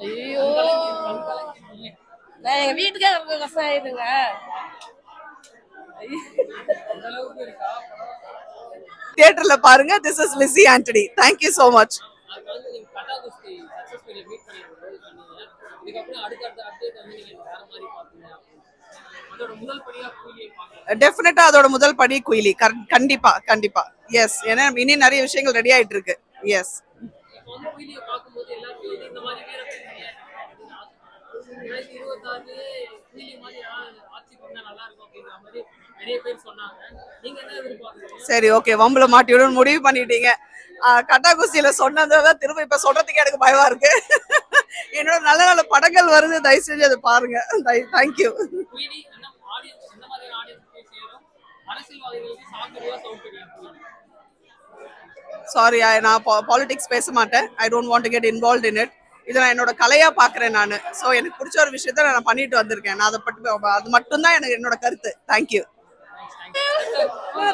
ஐயோ. நான் எங்க வீட்டுக்கே இருக்க கஷ்டம் ஆயிடுங்க தியேட்டர்ல பாருங்க this is Lissy Antony thank you so much டெஃபினட்டா அதோட முதல் படி குயிலி. கண்டிப்பா கண்டிப்பா. எஸ் ஏன்னா இனி நிறைய விஷயங்கள் ரெடி ஆயிட்டு இருக்கு. எஸ் இந்த மாதிரி ரெண்டாயிரத்தி கூலி மாதிரி ஆட்சி பண்ணா நல்லா இருக்கும் அப்படிங்கிற மாதிரி நிறைய பேர் சொன்னாங்க நீங்க என்ன எதிர்பார்க்குறீங்க சரி ஓகே வம்புல மாட்டிவிடும் முடிவு பண்ணிட்டீங்க. கட்டாக்குசியில சொன்னதை சொன்னதான் திரும்ப இப்ப சொல்றதுக்கு எனக்கு பயமா இருக்கு. என்னோட நல்ல நல்ல படங்கள் வருது தயவு செஞ்சு அதை பாருங்க. தேங்க்யூ அரசியல்வாதிகளுக்கு சாப்பிடுவா ஆடியன்ஸ் சாரி நான் பாலிடிக்ஸ் பேச மாட்டேன் I don't want to get involve in it இதை நான் என்னோட கலையா பாக்குறேன் நான். ஸோ எனக்கு பிடிச்ச ஒரு விஷயத்த நான் பண்ணிட்டு வந்திருக்கேன். நான் அதை பட்டு அது மட்டும்தான் எனக்கு என்னோட கருத்து. தேங்க்யூ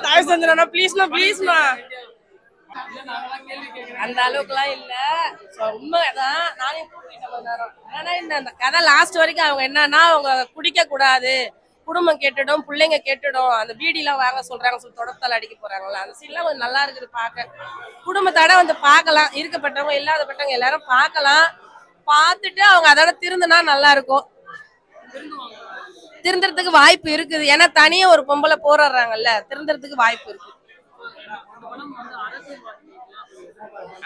தயவு செஞ்சுனா ப்ளீஸ்ண்ணா ப்ளீஸ்ண்ணா அந்த அளவுக்குலாம் இல்ல. உண்மைதான் நானே கூப்பிட்டேன் கொஞ்ச இந்த கதை லாஸ்ட் வரைக்கும் அவங்க என்னன்னா அவங்க குடிக்க கூடாது குடும்பம் கேட்டுடும் பிள்ளைங்க கேட்டுடும் அந்த பீடிலாம் வாங்க சொல்றாங்க சொல்லி தொடத்தால் அடிக்க போறாங்களா அந்த சீன்லாம் கொஞ்சம் நல்லா இருக்குது பார்க்க. குடும்பத்தோட வந்து பார்க்கலாம். இருக்கப்பட்டவங்க இல்லாதப்பட்டவங்க எல்லாரும் பார்க்கலாம். பார்த்துட்டு அவங்க அதோட திருந்தினா நல்லா இருக்கும். திருந்துறதுக்கு வாய்ப்பு இருக்குது. ஏன்னா தனியா ஒரு பொம்பளை போராடுறாங்கல்ல திருந்துறதுக்கு வாய்ப்பு இருக்கு.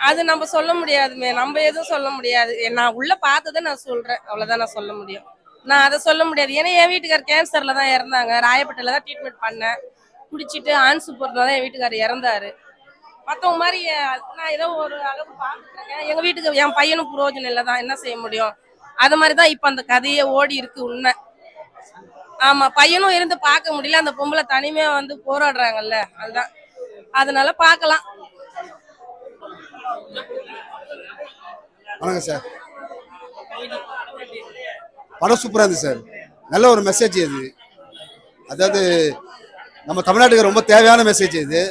அது நம்ம சொல்ல முடியாதுமே. நம்ம எதுவும் சொல்ல முடியாது. நான் உள்ள பார்த்ததை நான் சொல்றேன். அவ்வளவுதான் நான் சொல்ல முடியும். நான் அதை சொல்ல முடியாது. ஏன்னா என் வீட்டுக்கார் கேன்சர்ல தான் இறந்தாங்க. ராயப்பேட்டையில தான் ட்ரீட்மெண்ட் பண்ணேன். குடிச்சிட்டு ஆன்சு போறதுல தான் என் வீட்டுக்கார் இறந்தாரு. மற்றவங்க மாதிரி நான் ஏதோ ஒரு அளவு பார்த்துருக்கேன் எங்கள் வீட்டுக்கு என் பையனும் புரோஜனம் இல்லை தான். என்ன செய்ய முடியும்? அது மாதிரி தான் இப்போ அந்த கதையே ஓடி இருக்கு உண்மை. ஆமாம் பையனும் இருந்து பார்க்க முடியல. அந்த பொம்பளை தனிமையாக வந்து போராடுறாங்கல்ல. அதுதான். அதனால பார்க்கலாம். வணக்கம் சார். படம் சூப்பராக இருந்துச்சு சார். நல்ல ஒரு மெசேஜ் இது. அதாவது நம்ம தமிழ்நாட்டுக்கு ரொம்ப தேவையான மெசேஜ் இது.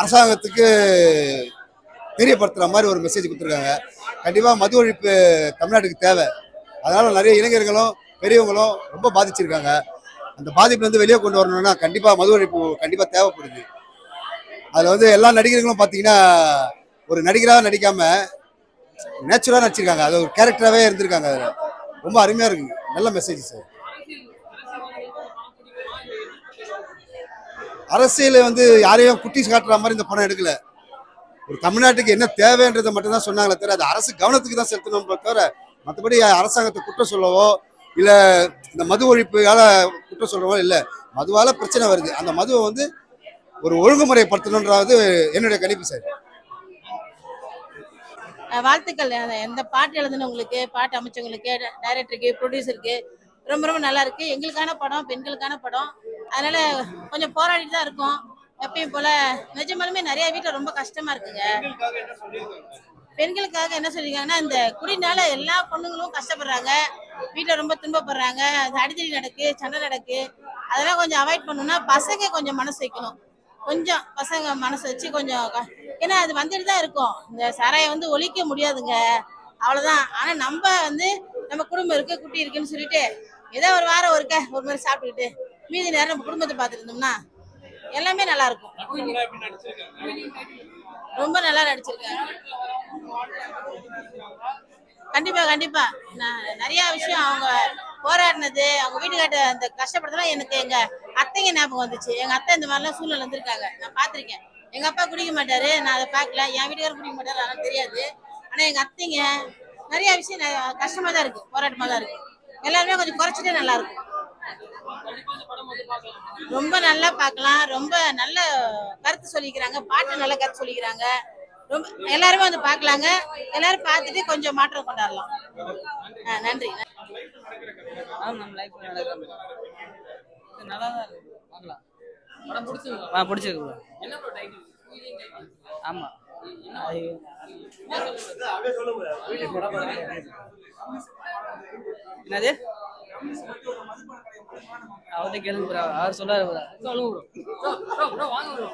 அரசாங்கத்துக்கு தெரியப்படுத்துகிற மாதிரி ஒரு மெசேஜ் கொடுத்துருக்காங்க. கண்டிப்பாக மது ஒழிப்பு தமிழ்நாட்டுக்கு தேவை. அதனால் நிறைய இளைஞர்களும் பெரியவங்களும் ரொம்ப பாதிச்சிருக்காங்க. அந்த பாதிப்புலேருந்து வெளியே கொண்டு வரணும்னா கண்டிப்பாக மது ஒழிப்பு கண்டிப்பாக தேவைப்படுது. அதில் வந்து எல்லா நடிகர்களும் பார்த்தீங்கன்னா ஒரு நடிகராக நடிக்காமல் நேச்சுரலாக நடிச்சிருக்காங்க. அது ஒரு கேரக்டராகவே இருந்திருக்காங்க அதில். ரொம்ப அருமையாக இருக்குங்க. நல்ல மெசேஜ் சார். அரசியல் வந்து யாரையும் குட்டி காட்டுற மாதிரி இந்த படம் எடுக்கல. ஒரு தமிழ்நாட்டுக்கு என்ன தேவைன்றதை மட்டும் தான் சொன்னாங்களே தவிர அது அரசு கவனத்துக்கு தான் செலுத்தணும் தவிர மற்றபடி அரசாங்கத்தை குற்றம் சொல்லவோ இல்லை இந்த மது ஒழிப்புகால குற்றம் சொல்லவோ இல்லை. மதுவால பிரச்சனை வருது. அந்த மதுவை வந்து ஒரு ஒழுங்குமுறைப்படுத்தணுன்றது என்னுடைய கணிப்பு சார். வாழ்த்துக்கள். எந்த பாட்டு எழுதுனவங்களுக்கு பாட்டு அமைச்சவங்களுக்கு டைரக்டருக்கு ப்ரொடியூசருக்கு ரொம்ப ரொம்ப நல்லா இருக்கு. எங்களுக்கான படம் பெண்களுக்கான படம். அதனால கொஞ்சம் போராடிட்டு தான் இருக்கும். எப்பயும் போல நிஜமாலுமே நிறைய வீட்டில் ரொம்ப கஷ்டமா இருக்குங்க. பெண்களுக்காக என்ன சொல்லியிருக்காங்கன்னா இந்த குடினால எல்லா பொண்ணுங்களும் கஷ்டப்படுறாங்க. வீட்டில் ரொம்ப துன்பப்படுறாங்க. அது அடிதடி நடக்கு சண்டை நடக்கு. அதெல்லாம் கொஞ்சம் அவாய்ட் பண்ணணும்னா பசங்க கொஞ்சம் மனசு வைக்கணும். கொஞ்சம் பசங்க மனசு வச்சு கொஞ்சம் க- ஏன்னா அது வந்துட்டு தான் இருக்கும். இந்த சாராயம் வந்து ஒழிக்க முடியாதுங்க. அவ்வளவுதான். ஆனா நம்ம வந்து நம்ம குடும்பம் இருக்கு குட்டி இருக்குன்னு சொல்லிட்டு ஏதோ ஒரு வாரம் ஒருக்க ஒரு மாதிரி சாப்பிட்டுக்கிட்டு மீதி நேரம் நம்ம குடும்பத்தை பார்த்துருந்தோம்னா எல்லாமே நல்லா இருக்கும். ரொம்ப நல்லா நடிச்சிருக்காங்க. கண்டிப்பா கண்டிப்பா. நான் நிறைய விஷயம் அவங்க போராடினது அவங்க வீட்டுக்காட்ட அந்த கஷ்டப்படுறதுலாம் எனக்கு எங்க அத்தைங்க ஞாபகம் வந்துச்சு. எங்க அத்தை இந்த மாதிரிலாம் சூழ்நிலை வந்திருக்காங்க. நான் பாத்திருக்கேன் எங்க அப்பா குடிக்க மாட்டாரு. நான் அதை பார்க்கல. என் வீட்டுக்காரர் குடிக்க மாட்டாரு. அதெல்லாம் தெரியாது. ஆனா எங்க அத்தைங்க நிறைய விஷயம் கஷ்டமா தான் இருக்கு. போராட்டமா தான் இருக்கு. எல்லாருமே கொஞ்சம் குறைச்சிட்டே நல்லா இருக்கும். ரொம்ப நல்லா பார்க்கலாம். ரொம்ப நல்ல கருத்து சொல்லிக்கிறாங்க. பாட்டு நல்ல கருத்து சொல்லிக்கிறாங்க. ரொம்ப எல்லாருமே வந்து பார்க்கலாங்க. எல்லாரும் பார்த்துட்டு கொஞ்சம் மாற்றம் கொண்டாடலாம். நன்றி. நல்லா தான் இருக்கு. பார்க்கலாம். ஆ பிடிச்சிருக்கு ப்ரோ டைட்டில் ஆமா. என்னது? அவர்கிட்ட கேளுங்க bro. அவர் சொல்லாரு bro. சொல்லுங்க ப்ரோ ப்ரோ ப்ரோ வாங்க ப்ரோ